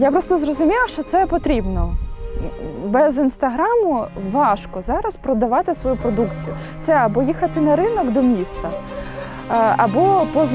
Я просто зрозуміла, що це потрібно. Без інстаграму важко зараз продавати свою продукцію. Це або їхати на ринок до міста, е, або по.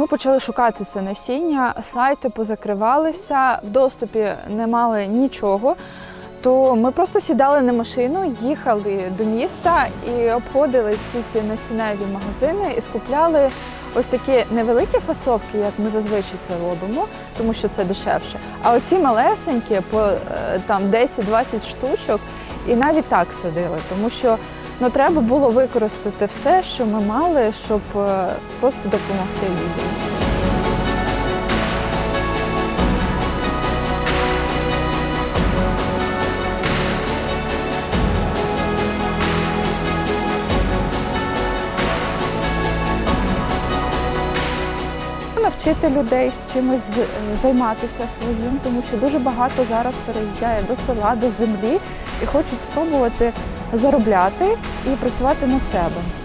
Ми почали шукати це насіння, сайти позакривалися, в доступі не мали нічого. То ми просто сідали на машину, їхали до міста і обходили всі ці насінневі магазини і скупляли ось такі невеликі фасовки, як ми зазвичай це робимо, тому що це дешевше. А оці малесенькі по е, там 10-20 штучок, і навіть так садили, тому що ну, треба було використати все, що ми мали, щоб е, просто допомогти людям. Навчити людей чимось е, займатися своїм, тому що дуже багато зараз переїжджає до села, до землі і хочуть спробувати заробляти і працювати на себе.